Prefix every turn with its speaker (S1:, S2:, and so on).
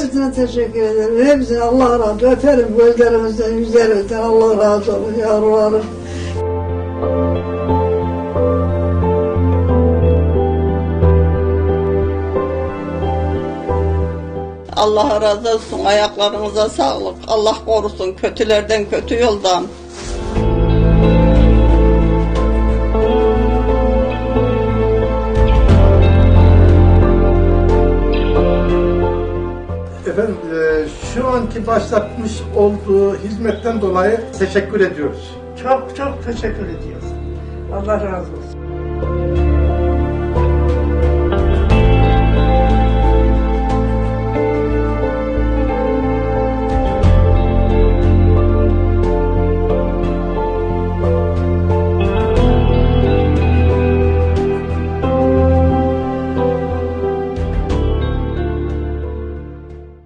S1: Hepsine teşekkür ederim. Hepsine Allah razı olsun. Öperim gözlerimizden, yüzlerimizden. Allah razı olsun yavrularım.
S2: Allah razı olsun. Ayaklarınıza sağlık. Allah korusun kötülerden, kötü yoldan.
S3: Efendim e, şu anki başlatmış olduğu hizmetten dolayı teşekkür ediyoruz.
S4: Çok çok teşekkür ediyorum. Allah razı olsun.